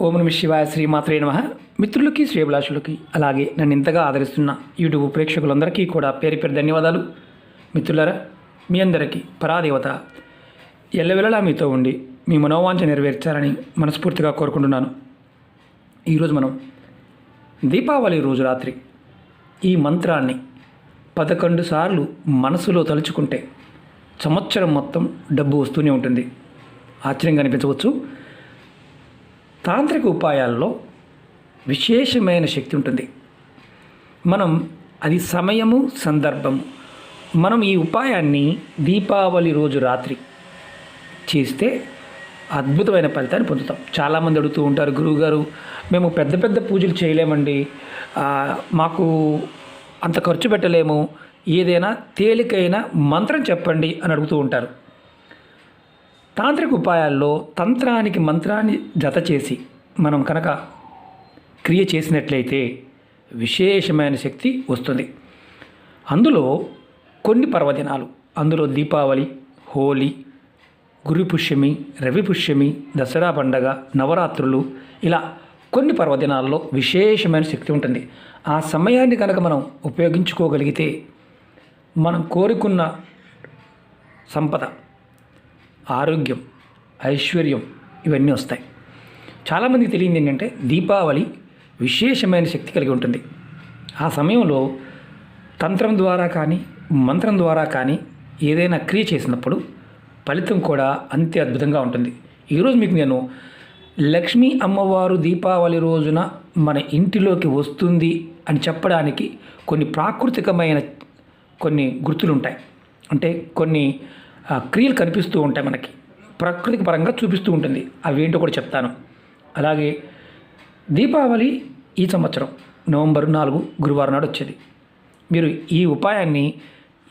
ఓం నమ శివాయ శ్రీమాత్రే నమ. మిత్రులకి శ్రేభిలాషులకి అలాగే నన్ను ఇంతగా ఆదరిస్తున్న యూట్యూబ్ ప్రేక్షకులందరికీ కూడా పేరు పేరు ధన్యవాదాలు. మిత్రులరా మీ అందరికీ పరాదేవత ఎల్లవెల్లలా మీతో ఉండి మీ మనోవాంఛ నెరవేర్చాలని మనస్ఫూర్తిగా కోరుకుంటున్నాను. ఈరోజు మనం దీపావళి రోజు రాత్రి ఈ మంత్రాన్ని పదకొండు సార్లు మనసులో తలుచుకుంటే సంవత్సరం మొత్తం డబ్బు వస్తూనే ఉంటుంది. ఆశ్చర్యంగా అనిపించవచ్చు. తాంత్రిక ఉపాయాల్లో విశేషమైన శక్తి ఉంటుంది. మనం అది సమయము సందర్భము. మనం ఈ ఉపాయాన్ని దీపావళి రోజు రాత్రి చేస్తే అద్భుతమైన ఫలితాన్ని పొందుతాం. చాలామంది అడుగుతూ ఉంటారు గురువుగారు మేము పెద్ద పెద్ద పూజలు చేయలేమండి. మాకు అంత ఖర్చు పెట్టలేము. ఏదైనా తేలికైన మంత్రం చెప్పండి అని అడుగుతూ ఉంటారు. తాంత్రిక ఉపాయాల్లో తంత్రానికి మంత్రాన్ని జత చేసి మనం కనుక క్రియ చేసినట్లయితే విశేషమైన శక్తి వస్తుంది. అందులో కొన్ని పర్వదినాలు అందులో దీపావళి హోలీ గురు పుష్యమి రవి పుష్యమి దసరా పండగ నవరాత్రులు ఇలా కొన్ని పర్వదినాల్లో విశేషమైన శక్తి ఉంటుంది. ఆ సమయాన్ని కనుక మనం ఉపయోగించుకోగలిగితే మనం కోరుకున్న సంపద ఆరోగ్యం ఐశ్వర్యం ఇవన్నీ వస్తాయి. చాలామందికి తెలియంది ఏంటంటే దీపావళి విశేషమైన శక్తి కలిగి ఉంటుంది. ఆ సమయంలో తంత్రం ద్వారా కానీ మంత్రం ద్వారా కానీ ఏదైనా క్రియ చేసినప్పుడు ఫలితం కూడా అంతే అద్భుతంగా ఉంటుంది. ఈరోజు మీకు నేను లక్ష్మీ అమ్మవారు దీపావళి రోజున మన ఇంటిలోకి వస్తుంది అని చెప్పడానికి కొన్ని ప్రాకృతికమైన కొన్ని గుర్తులు ఉంటాయి అంటే కొన్ని క్రియలు కనిపిస్తూ ఉంటాయి మనకి. ప్రకృతికి పరంగా చూపిస్తూ ఉంటుంది. అవి ఏంటో కూడా చెప్తాను. అలాగే దీపావళి ఈ సంవత్సరం నవంబర్ నాలుగు గురువారం నాడు వచ్చేది. మీరు ఈ ఉపాయాన్ని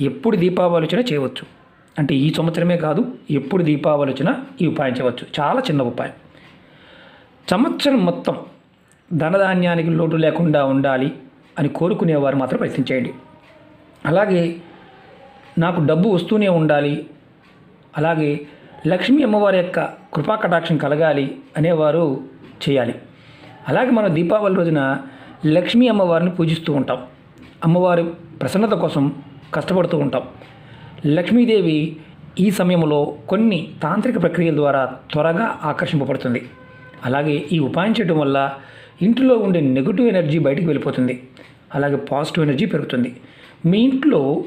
ఎప్పుడు దీపావళి వచ్చినా చేయవచ్చు. అంటే ఈ సంవత్సరమే కాదు ఎప్పుడు దీపావళి వచ్చినా ఈ ఉపాయం చేయవచ్చు. చాలా చిన్న ఉపాయం. సంవత్సరం మొత్తం ధనధాన్యానికి లోటు లేకుండా ఉండాలి అని కోరుకునేవారు మాత్రం ప్రయత్నించేయండి. అలాగే నాకు డబ్బు వస్తూనే ఉండాలి అలాగే లక్ష్మీ అమ్మవారి యొక్క కృపా కటాక్షం కలగాలి అనేవారు చేయాలి. అలాగే మనం దీపావళి రోజున లక్ష్మీ అమ్మవారిని పూజిస్తూ ఉంటాం. అమ్మవారి ప్రసన్నత కోసం కష్టపడుతూ ఉంటాం. లక్ష్మీదేవి ఈ సమయంలో కొన్ని తాంత్రిక ప్రక్రియల ద్వారా త్వరగా ఆకర్షింపబడుతుంది. అలాగే ఈ ఉపాయం చేయడం వల్ల ఇంట్లో ఉండే నెగిటివ్ ఎనర్జీ బయటికి వెళ్ళిపోతుంది. అలాగే పాజిటివ్ ఎనర్జీ పెరుగుతుంది. మీ ఇంట్లో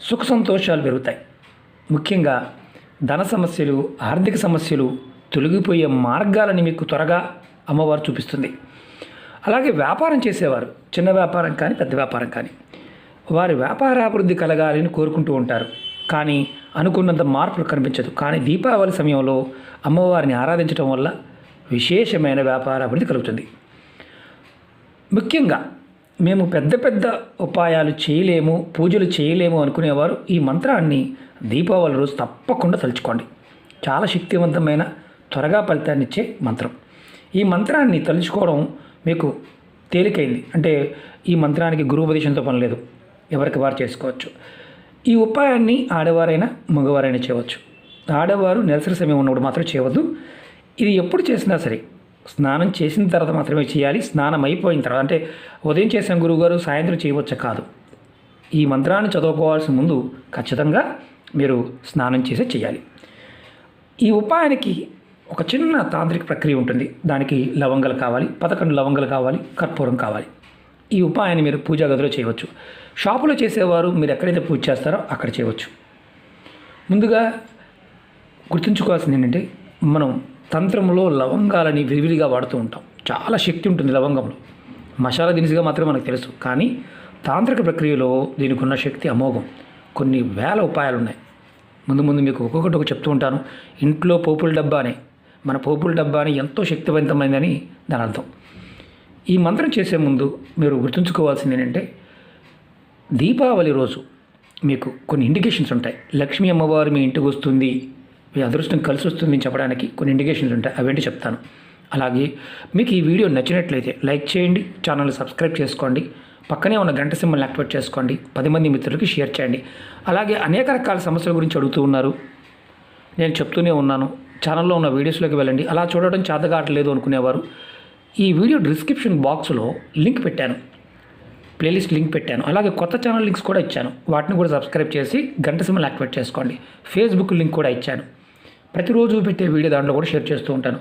సుఖ సంతోషాలు పెరుగుతాయి. ముఖ్యంగా ధన సమస్యలు ఆర్థిక సమస్యలు తొలగిపోయే మార్గాలని మీకు త్వరగా అమ్మవారు చూపిస్తుంది. అలాగే వ్యాపారం చేసేవారు చిన్న వ్యాపారం కానీ పెద్ద వ్యాపారం కానీ. వారి వ్యాపారాభివృద్ధి కలగాలని కోరుకుంటూ ఉంటారు. కానీ అనుకున్నంత మార్పులు కనిపించదు. కానీ దీపావళి సమయంలో అమ్మవారిని ఆరాధించడం వల్ల విశేషమైన వ్యాపారాభివృద్ధి కలుగుతుంది. ముఖ్యంగా మేము పెద్ద పెద్ద ఉపాయాలు చేయలేము పూజలు చేయలేము అనుకునేవారు ఈ మంత్రాన్ని దీపావళి రోజు తప్పకుండా తలుచుకోండి. చాలా శక్తివంతమైన త్వరగా ఫలితాన్ని ఇచ్చే మంత్రం. ఈ మంత్రాన్ని తలుచుకోవడం మీకు తేలికైంది. అంటే ఈ మంత్రానికి గురుపదేశంతో పని లేదు. ఎవరికి వారు చేసుకోవచ్చు. ఈ ఉపాయాన్ని ఆడవారైనా మగవారైనా చేయవచ్చు. ఆడవారు నెలసరి సమయం ఉన్నప్పుడు మాత్రం చేయవద్దు. ఇది ఎప్పుడు చేసినా సరే స్నానం చేసిన తర్వాత మాత్రమే చేయాలి. స్నానం అయిపోయిన తర్వాత అంటే ఉదయం చేసిన గురువుగారు సాయంత్రం చేయవచ్చు కాదు. ఈ మంత్రాన్ని చదువుకోవాల్సిన ముందు ఖచ్చితంగా మీరు స్నానం చేసే చేయాలి. ఈ ఉపాయానికి ఒక చిన్న తాంత్రిక ప్రక్రియ ఉంటుంది. దానికి లవంగలు కావాలి పదకొండు లవంగాలు కావాలి కర్పూరం కావాలి. ఈ ఉపాయాన్ని మీరు పూజా గదిలో చేయవచ్చు. షాపులో చేసేవారు మీరు ఎక్కడైతే పూజ చేస్తారో అక్కడ చేయవచ్చు. ముందుగా గుర్తుంచుకోవాల్సింది ఏంటంటే మనం తంత్రంలో లవంగాలని విరివిరిగా వాడుతూ ఉంటాం. చాలా శక్తి ఉంటుంది లవంగంలో. మసాలా దినుసుగా మాత్రమే మనకు తెలుసు. కానీ తాంత్రిక ప్రక్రియలో దీనికి ఉన్న శక్తి అమోఘం. కొన్ని వేల ఉపాయాలు ఉన్నాయి ముందు ముందు మీకు ఒక్కొక్కటి ఒక చెప్తూ ఉంటాను. ఇంట్లో పోపుల డబ్బానే. మన పోపుల డబ్బాని ఎంతో శక్తివంతమైందని దాని అర్థం. ఈ మంత్రం చేసే ముందు మీరు గుర్తుంచుకోవాల్సింది ఏంటంటే దీపావళి రోజు మీకు కొన్ని ఇండికేషన్స్ ఉంటాయి. లక్ష్మీ అమ్మవారు మీ ఇంటికి వస్తుంది. మీ అదృష్టం కలిసి వస్తుంది చెప్పడానికి కొన్ని ఇండికేషన్స్ ఉంటాయి. అవేంటి చెప్తాను. అలాగే మీకు ఈ వీడియో నచ్చినట్లయితే లైక్ చేయండి ఛానల్ సబ్స్క్రైబ్ చేసుకోండి పక్కనే ఉన్న గంట సింబల్ని యాక్టివేట్ చేసుకోండి పది మంది మిత్రులకి షేర్ చేయండి. అలాగే అనేక రకాల సమస్యల గురించి అడుగుతూ ఉన్నారు. నేను చెప్తూనే ఉన్నాను. ఛానల్లో ఉన్న వీడియోస్లోకి వెళ్ళండి. అలా చూడడం చేతగాటలేదు అనుకునేవారు. ఈ వీడియో డిస్క్రిప్షన్ బాక్స్లో లింక్ పెట్టాను. ప్లేలిస్ట్ లింక్ పెట్టాను. అలాగే కొత్త ఛానల్ లింక్స్ కూడా ఇచ్చాను. వాటిని కూడా సబ్స్క్రైబ్ చేసి గంట సింబల్ యాక్టివేట్ చేసుకోండి. ఫేస్బుక్ లింక్ కూడా ఇచ్చాను. ప్రతిరోజు పెట్టే వీడియో దాంట్లో కూడా షేర్ చేస్తూ ఉంటాను.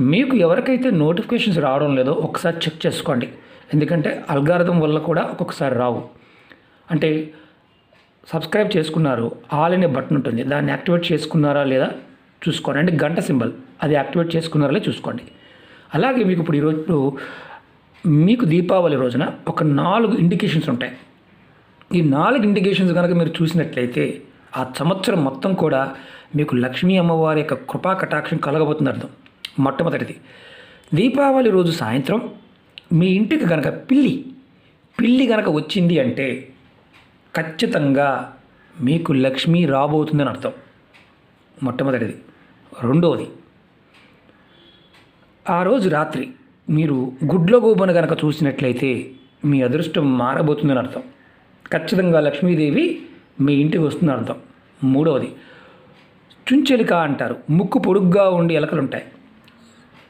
మీకు ఎవరికైతే నోటిఫికేషన్స్ రావడం లేదో ఒకసారి చెక్ చేసుకోండి. ఎందుకంటే అల్గారిథం వల్ల కూడా ఒక్కొక్కసారి రావు. అంటే సబ్స్క్రైబ్ చేసుకున్నారు ఆల్ అనే బటన్ ఉంటుంది. దాన్ని యాక్టివేట్ చేసుకున్నారా లేదా చూసుకోండి. అంటే గంట సింబల్. అది యాక్టివేట్ చేసుకున్నారా చూసుకోండి. అలాగే మీకు ఇప్పుడు ఈరోజు మీకు దీపావళి రోజున ఒక నాలుగు ఇండికేషన్స్ ఉంటాయి. ఈ నాలుగు ఇండికేషన్స్ కనుక మీరు చూసినట్లయితే ఆ సంవత్సరం మొత్తం కూడా మీకు లక్ష్మీ అమ్మవారి యొక్క కృపా కటాక్షం కలగబోతుంది అర్థం. మొట్టమొదటిది దీపావళి రోజు సాయంత్రం మీ ఇంటికి కనుక పిల్లి పిల్లి కనుక వచ్చింది అంటే ఖచ్చితంగా మీకు లక్ష్మి రాబోతుందని అర్థం. మొట్టమొదటిది. రెండవది ఆ రోజు రాత్రి మీరు గుడ్ల గోబను కనుక చూసినట్లయితే మీ అదృష్టం మారబోతుందని అర్థం. ఖచ్చితంగా లక్ష్మీదేవి మీ ఇంటికి వస్తుందని అర్థం. మూడవది చుంచెలిక అంటారు. ముక్కు పొడుగ్గా ఉండి ఎలకలు ఉంటాయి.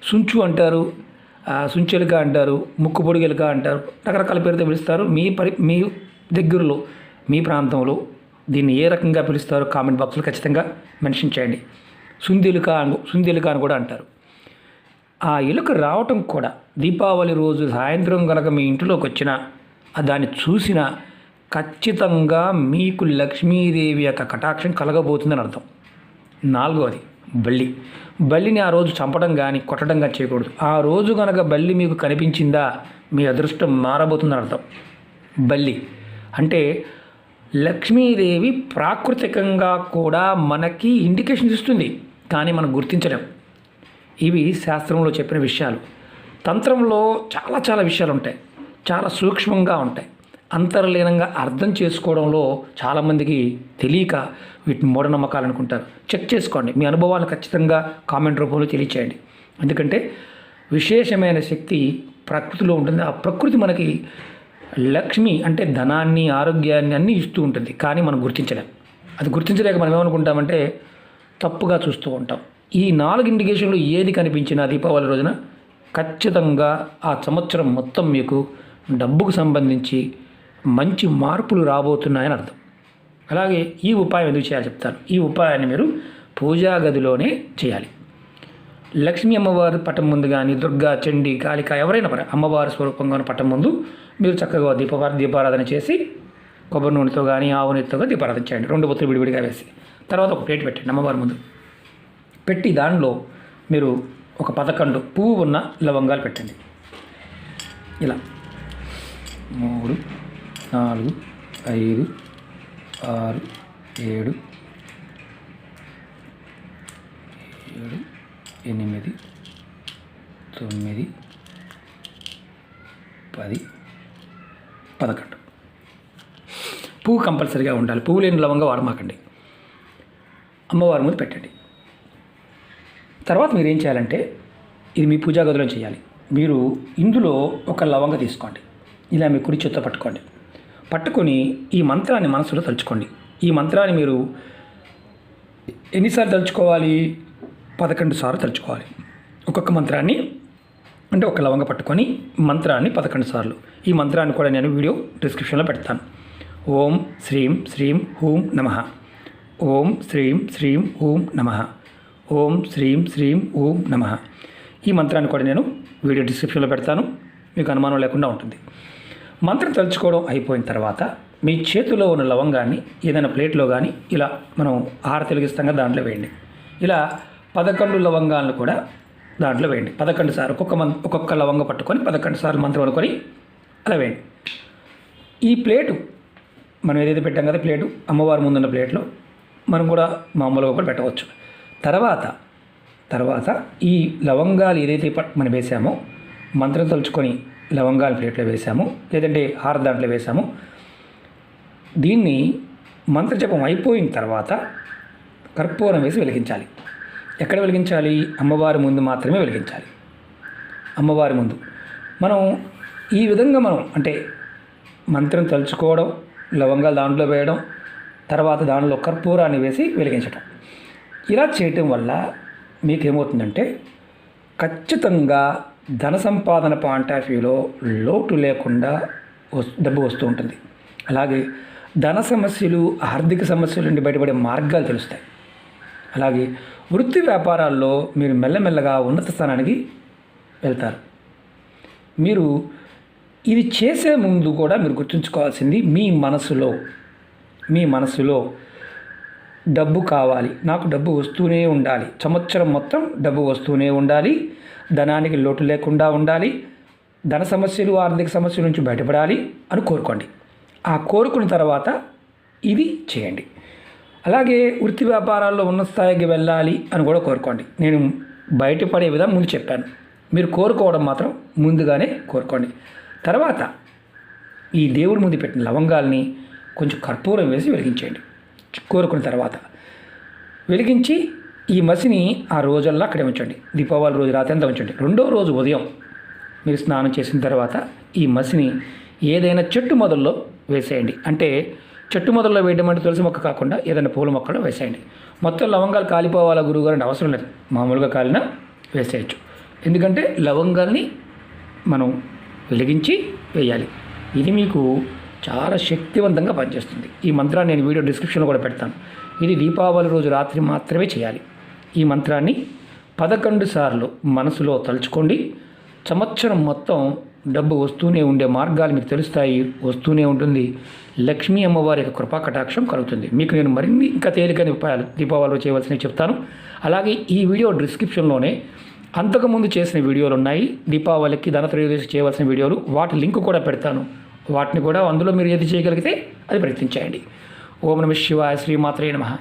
సుంచు అంటారు ఆ, సుంచెలిక అంటారు ముక్కు పొడుగు ఎలుక అంటారు రకరకాల పేరుతో పిలుస్తారు. మీ పరి మీ దగ్గరలో మీ ప్రాంతంలో దీన్ని ఏ రకంగా పిలుస్తారో కామెంట్ బాక్స్లో ఖచ్చితంగా మెన్షన్ చేయండి. సుందెలుక అను సుందెలుక అని కూడా అంటారు. ఆ ఎలుక రావటం కూడా దీపావళి రోజు సాయంత్రం కనుక మీ ఇంటిలోకి వచ్చినా దాన్ని చూసినా ఖచ్చితంగా మీకు లక్ష్మీదేవి యొక్క కటాక్షం కలగబోతుందని అర్థం. నాలుగవది బల్లి. బల్లిని ఆ రోజు చంపడం కానీ కొట్టడం కానీ చేయకూడదు. ఆ రోజు కనుక బల్లి మీకు కనిపించిందా మీ అదృష్టం మారబోతుందని అర్థం. బల్లి. అంటే లక్ష్మీదేవి ప్రాకృతికంగా కూడా మనకి ఇండికేషన్స్ ఇస్తుంది కానీ మనం గుర్తించలేం. ఇవి శాస్త్రంలో చెప్పిన విషయాలు. తంత్రంలో చాలా చాలా విషయాలు ఉంటాయి చాలా సూక్ష్మంగా ఉంటాయి. అంతర్లీనంగా అర్థం చేసుకోవడంలో చాలామందికి తెలియక వీటిని మూఢనమ్మకాలు అనుకుంటారు చెక్ చేసుకోండి. మీ అనుభవాలను ఖచ్చితంగా కామెంట్ రూపంలో తెలియచేయండి. ఎందుకంటే విశేషమైన శక్తి ప్రకృతిలో ఉంటుంది. ఆ ప్రకృతి మనకి లక్ష్మి అంటే ధనాన్ని ఆరోగ్యాన్ని అన్నీ ఇస్తూ ఉంటుంది. కానీ మనం గుర్తించలేం. అది గుర్తించలేక మనం ఏమనుకుంటామంటే తప్పుగా చూస్తూ ఉంటాం. ఈ నాలుగు ఇండికేషన్లు ఏది కనిపించినా దీపావళి రోజున ఖచ్చితంగా ఆ సంవత్సరం మొత్తం మీకు డబ్బుకు సంబంధించి మంచి మార్పులు రాబోతున్నాయని అర్థం. అలాగే ఈ ఉపాయం ఎందుకు చేయాలి చెప్తాను. ఈ ఉపాయాన్ని మీరు పూజా గదిలోనే చేయాలి. లక్ష్మీ అమ్మవారి పటం ముందు కానీ దుర్గా చండి కాళిక ఎవరైనా పరే అమ్మవారి స్వరూపంగా ఉన్న పటం ముందు మీరు చక్కగా దీప దీపారాధన చేసి కొబ్బరి నూనెతో కానీ ఆవు నూనెతో దీపారాధన చేయండి. రెండు బొత్తులు విడివిడిగా వేసి. తర్వాత ఒక ప్లేట్ పెట్టండి అమ్మవారి ముందు. పెట్టి దానిలో మీరు ఒక పదకొండు పువ్వు ఉన్న లవంగాలు పెట్టండి. ఇలా. మూడు. నాలుగు ఐదు ఆరు ఏడు ఏడు ఎనిమిది తొమ్మిది పది పదకొండు. పువ్వు కంపల్సరీగా ఉండాలి. పువ్వు లేని లవంగా వాడమాకండి. అమ్మవారి ముందు పెట్టండి. తర్వాత మీరు ఏం చేయాలంటే ఇది మీ పూజా గదిలో చేయాలి. మీరు ఇందులో ఒక లవంగ తీసుకోండి. ఇలా మీ కుడి చేత్తో పట్టుకోండి. పట్టుకొని ఈ మంత్రాన్ని మనసులో తలుచుకోండి. ఈ మంత్రాన్ని మీరు ఎన్నిసార్లు తలుచుకోవాలి? పదకొండు సార్లు తలుచుకోవాలి. ఒక్కొక్క మంత్రాన్ని అంటే ఒక లవంగ పట్టుకొని మంత్రాన్ని పదకొండు సార్లు. ఈ మంత్రాన్ని కూడా నేను వీడియో డిస్క్రిప్షన్లో పెడతాను. ఓం శ్రీం శ్రీం హూం నమ. ఓం శ్రీం శ్రీం హూం నమ. ఓం శ్రీం శ్రీం ఓం నమ. ఈ మంత్రాన్ని కూడా నేను వీడియో డిస్క్రిప్షన్లో పెడతాను. మీకు అనుమానం లేకుండా ఉంటుంది. మంత్రం తలుచుకోవడం అయిపోయిన తర్వాత మీ చేతిలో ఉన్న లవంగాన్ని ఏదైనా ప్లేట్లో కానీ ఇలా మనం ఆహార తెలిగిస్తాం దాంట్లో వేయండి. ఇలా పదకొండు లవంగాలను కూడా దాంట్లో వేయండి. పదకొండు సార్లు ఒక్కొక్క మం ఒక్కొక్క లవంగ పట్టుకొని పదకొండు సార్లు మంత్రం అనుకొని అలా వేయండి. ఈ ప్లేటు మనం ఏదైతే పెట్టాం కదా ప్లేటు అమ్మవారి ముందున్న ప్లేట్లో మనం కూడా మామూలుగా కూడా పెట్టవచ్చు. తర్వాత తర్వాత ఈ లవంగాలు ఏదైతే మనం వేసామో మంత్రం తలుచుకొని లవంగాలు ప్లేట్లో వేసాము లేదంటే హార దాంట్లో వేసాము. దీన్ని మంత్రజపం అయిపోయిన తర్వాత కర్పూరం వేసి వెలిగించాలి. ఎక్కడ వెలిగించాలి? అమ్మవారి ముందు మాత్రమే వెలిగించాలి. అమ్మవారి ముందు. మనం ఈ విధంగా మనం అంటే మంత్రం తలుచుకోవడం లవంగాలు దాంట్లో వేయడం తర్వాత దానిలో కర్పూరాన్ని వేసి వెలిగించడం ఇలా చేయటం వల్ల మీకేమవుతుందంటే ఖచ్చితంగా ధన సంపాదన పాయింట్ ఆఫ్ వ్యూలో లోటు లేకుండా డబ్బు వస్తూ ఉంటుంది. అలాగే ధన సమస్యలు ఆర్థిక సమస్యల నుండి బయటపడే మార్గాలు తెలుస్తాయి. అలాగే వృత్తి వ్యాపారాల్లో మీరు మెల్లమెల్లగా ఉన్నత స్థానానికి వెళ్తారు. మీరు ఇది చేసే ముందు కూడా మీరు గుర్తుంచుకోవాల్సింది మీ మనసులో మీ మనసులో డబ్బు కావాలి. నాకు డబ్బు వస్తూనే ఉండాలి. సంవత్సరం మొత్తం డబ్బు వస్తూనే ఉండాలి. ధనానికి లోటు లేకుండా ఉండాలి. ధన సమస్యలు ఆర్థిక సమస్యల నుంచి బయటపడాలి అని కోరుకోండి. ఆ కోరుకున్న తర్వాత ఇది చేయండి. అలాగే వృత్తి వ్యాపారాల్లో ఉన్న స్థాయికి వెళ్ళాలి అని కూడా కోరుకోండి. నేను బయటపడే విధంగా ముందు చెప్పాను. మీరు కోరుకోవడం మాత్రం ముందుగానే కోరుకోండి. తర్వాత ఈ దేవుడి ముందు పెట్టిన లవంగాల్ని కొంచెం కర్పూరం వేసి వెలిగించేయండి. కోరుకున్న తర్వాత వెలిగించి ఈ మసిని ఆ రోజల్లా అక్కడే ఉంచండి. దీపావళి రోజు రాత్రి అంతా ఉంచండి. రెండో రోజు ఉదయం మీరు స్నానం చేసిన తర్వాత ఈ మసిని ఏదైనా చెట్టు మొదల్లో వేసేయండి. అంటే చెట్టు మొదల్లో వేయడం అంటే తులసి మొక్క కాకుండా ఏదైనా పూల మొక్కలో వేసేయండి. మొత్తం లవంగాలు కాలిపోవాలా గురువుగారు అంటే అవసరం లేదు. మామూలుగా కాలినా వేసేయచ్చు. ఎందుకంటే లవంగాల్ని మనం వెలిగించి వేయాలి. ఇది మీకు చాలా శక్తివంతంగా పనిచేస్తుంది. ఈ మంత్రాన్ని నేను వీడియో డిస్క్రిప్షన్లో కూడా పెడతాను. ఇది దీపావళి రోజు రాత్రి మాత్రమే చేయాలి. ఈ మంత్రాన్ని పదకొండు సార్లు మనసులో తలుచుకోండి. సంవత్సరం మొత్తం డబ్బు వస్తూనే ఉండే మార్గాలు మీకు తెలుస్తాయి. వస్తూనే ఉంటుంది. లక్ష్మీ అమ్మవారి యొక్క కృపా కటాక్షం కలుగుతుంది. మీకు నేను మరిన్ని ఇంకా తేలికైన ఉపాయాలు దీపావళిలో చేయవలసినవి చెప్తాను. అలాగే ఈ వీడియో డిస్క్రిప్షన్లోనే అంతకుముందు చేసిన వీడియోలు ఉన్నాయి. దీపావళికి ధనత్రయోదశి చేయవలసిన వీడియోలు. వాటి లింక్ కూడా పెడతాను. వాటిని కూడా అందులో మీరు ఏది చేయగలిగితే అది ప్రయత్నించేయండి. ఓం నమ శివాయ శ్రీమాత్రే నమః.